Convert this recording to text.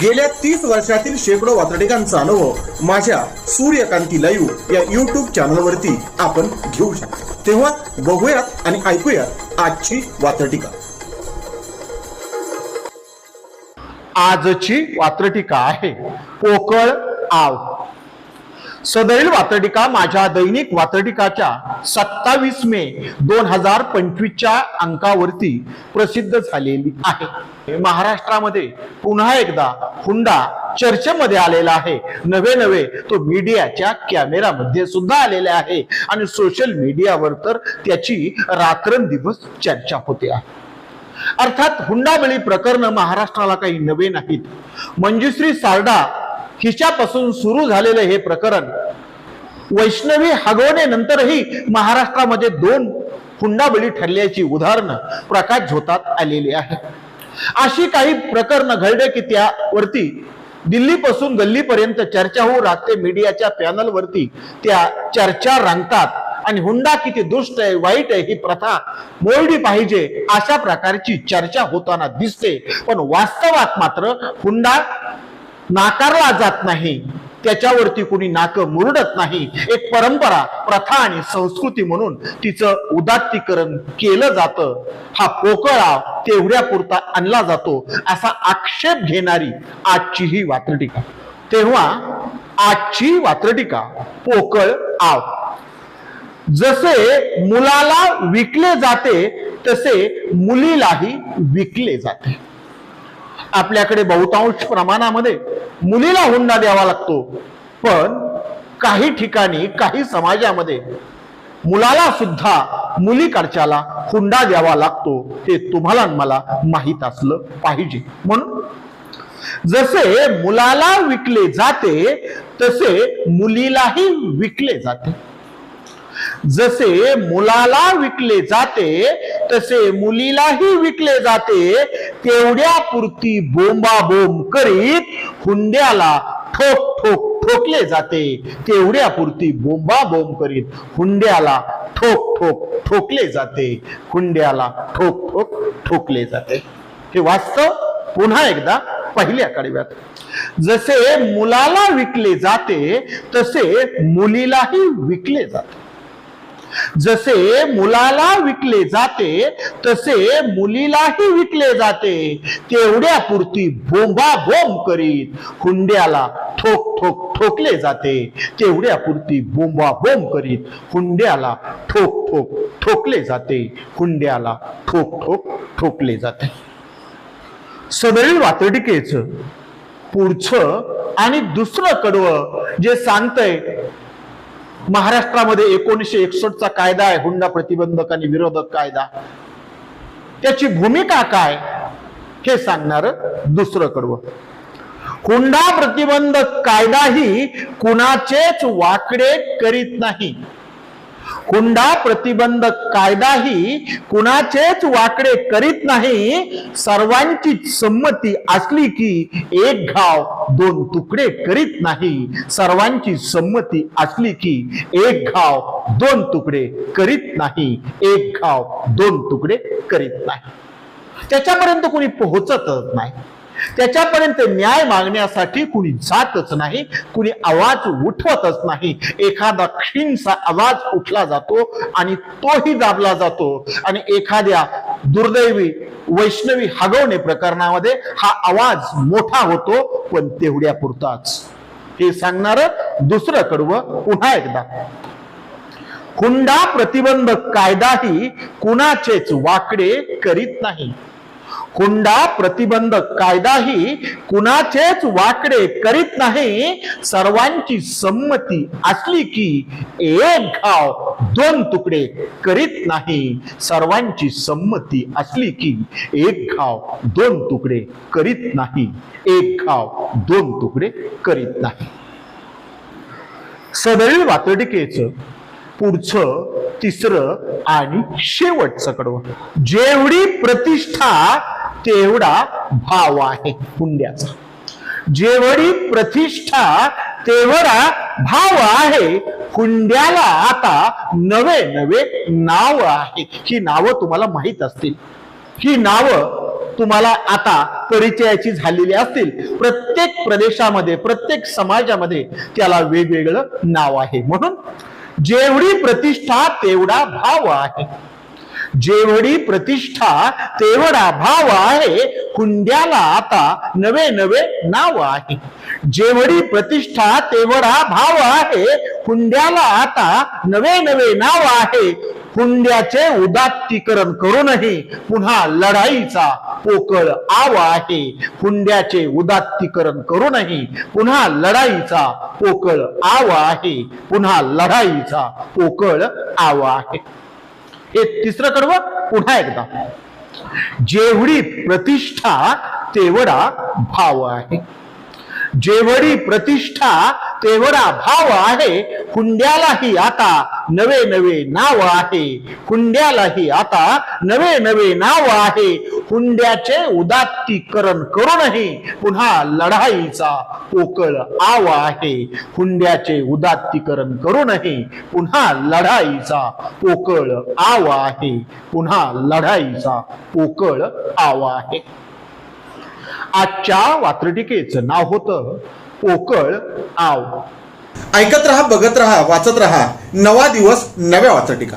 गेल्या तीस वर्षातील शेकडो वातडिकांचा अनुभव माझ्या सूर्यकांती लाईव्ह या युट्यूब चॅनलवरती आपण घेऊ शकतो. तेव्हा बघूयात आणि ऐकूयात आजची वातटिका आजची वात्रटिका आहे पोकळ आव. सदैल वात्रटिका माझ्या दैनिक वात्रटिकाच्या सत्तावीस मे दोन हजार पंचवीसच्या अंकावरती प्रसिद्ध झालेली आहे. महाराष्ट्रामध्ये पुन्हा एकदा हुंडा चर्चेमध्ये आलेला आहे. नवे नवे तो मीडियाच्या कॅमेरामध्ये सुद्धा आलेला आहे. आणि सोशल मीडियावर तर त्याची रात्रंदिवस चर्चा होते आहे. अर्थात हुंडाबळी प्रकरण महाराष्ट्राला काही नवे नाहीत. मंजुश्री सारडा हिच्यापासून सुरू झालेलं हे प्रकरण वैष्णवी हगवणे नंतरही महाराष्ट्रामध्ये दोन हुंडाबळी ठरल्याची उदाहरणं प्रकाश झोतात आलेली आहे अशी काही प्रकरणं घडले की त्यावरती दिल्लीपासून गल्लीपर्यंत चर्चा होऊ लागते. मीडियाच्या पॅनलवरती त्या चर्चा रंगतात. आणि हुंडा किती दुष्ट आहे वाईट आहे ही प्रथा मोडली पाहिजे अशा प्रकारची चर्चा होताना दिसते. पण वास्तवात मात्र हुंडा नाकारला जात नाही. त्याच्यावरती कुणी नाकं मुरडत नाही. एक परंपरा प्रथा आणि संस्कृती म्हणून तिचं उदात्तीकरण केलं जातं. हा पोकळा तेवढ्या पुरता आणला जातो असा आक्षेप घेणारी आजची ही वात्रटिका. तेव्हा आजची वात्रटिका पोकळ आव. जसे मुलाला विकले जाते तसे मुलीलाही विकले जाते. आपल्याकडे बहुतांश प्रमाणामध्ये मुलीला हुंडा द्यावा लागतो. पण काही ठिकाणी काही समाजामध्ये मुलाला सुद्धा मुलीकडच्याला हुंडा द्यावा लागतो हे तुम्हाला मला माहीत असलं पाहिजे. म्हणून जसे मुलाला विकले जाते तसे मुलीलाही विकले जाते. जसे मुलाला विकले जाते तसे मुलीलाही विकले जाते. तेवढ्या पुरती बोंबाबोंब करीत हुंड्याला ठोक ठोक ठोकले जाते. तेवढ्या पुरती बोंबा बोंब करीत हुंड्याला ठोक ठोक ठोकले जाते. हुंड्याला ठोक ठोक ठोकले जाते. हे वास्तव पुन्हा एकदा पहिल्या कडव्यात. जसे मुलाला विकले जाते तसे मुलीलाही विकले जाते. जसे मुलाला विकले जाते तसे मुलीलाही विकले जाते. तेवढ्या पुरती बोंबा बोंब करीत हुंड्याला ठोक ठोक ठोकले जाते. तेवढ्या पुरती बोंबा बोंब करीत हुंड्याला ठोक ठोक ठोकले जाते. हुंड्याला ठोक ठोक ठोकले जाते. सदैव वातडिकेच पुढचं आणि दुसरं कडवं जे सांगतंय महाराष्ट्रामध्ये एकोणीसशे एकसष्टचा कायदा आहे हुंडा प्रतिबंधक आणि विरोधक कायदा. त्याची भूमिका काय? हे सांगणार दुसरं कडवं. हुंडा प्रतिबंधक कायदाही कुणाचेच वाकडे करीत नाही. हुंडा प्रतिबंधक कायदाही कुणाचेच वाकडे करीत नाही. सर्वांची संमती असली की एक घाव दोन तुकडे करीत नाही. सर्वांची संमती असली की एक घाव दोन तुकडे करीत नाही. एक घाव दोन तुकडे करीत नाही. त्याच्यापर्यंत कोणी पोहोचतच नाही. त्याच्यापर्यंत न्याय मागण्यासाठी कुणी जातच नाही कुणी आवाज उठवतच नाही. एखादा क्षीणचा आवाज उठला जातो आणि तोही दाबला जातो. आणि एखाद्या दुर्दैवी वैष्णवी हगवणे प्रकरणामध्ये हा आवाज मोठा होतो पण तेवढ्या पुरताच हे सांगणार दुसरं कडवं पुन्हा एकदा. हुंडा प्रतिबंधक कायदाही कुणाचेच वाकडे करीत नाही. हुंडा प्रतिबंधक. कायदाही कुणाचेच वाकडे करीत नाही सर्वांची संमती असली की एक घाव दोन तुकडे करीत नाही. सर्वांची संमती असली की एक घाव दोन तुकडे करीत नाही. एक घाव दोन तुकडे करीत नाही. सदैव वातडिकेच पुढचं तिसरं आणि शेवटचं कडवं. जेवढी प्रतिष्ठा तेवढा भाव आहे हुंड्याचा जेवढी प्रतिष्ठा तेवढा भाव आहे हुंड्याला आता नवे नवे नाव आहे. ही नावं तुम्हाला माहीत असतील. ही नावं तुम्हाला आता परिचयाची झालेली असतील. प्रत्येक प्रदेशामध्ये प्रत्येक समाजामध्ये त्याला वेगवेगळं नाव आहे. म्हणून जेवढी प्रतिष्ठा तेवढा भाव आहे. जेवढी प्रतिष्ठा तेवढा भाव आहे हुंड्याला आता नवे नवे नाव आहे. जेवढी प्रतिष्ठा तेवढा भाव आहे हुंड्याला आता नवे नवे नाव आहे. हुंड्याचे उदात्तीकरण करूनही पुन्हा लढाईचा पोकळ आव आहे. हुंड्याचे उदात्तीकरण करूनही पुन्हा लढाईचा पोकळ आव आहे. पुन्हा लढाईचा पोकळ आव आहे. एक तिसरं कडवं पुन्हा एकदा. जेवढी प्रतिष्ठा तेवढा भाव आहे. जेवढी प्रतिष्ठा तेवढा भाव आहे हुंड्यालाही आता नवे नवे नाव आहे. हुंड्यालाही आता नवे नवे नाव आहे. हुंड्याचे उदात्तीकरण करूनही पुन्हा लढाईचा पोकळ आव आहे. हुंड्याचे उदात्तीकरण करूनही पुन्हा लढाईचा पोकळ आव आहे. पुन्हा लढाईचा पोकळ आव आहे. आजच्या वात्रटिकेचं नाव होतं पोकळ आव. ऐकत रहा बघत रहा वाचत रहा. नवा दिवस नव्या वाचटिका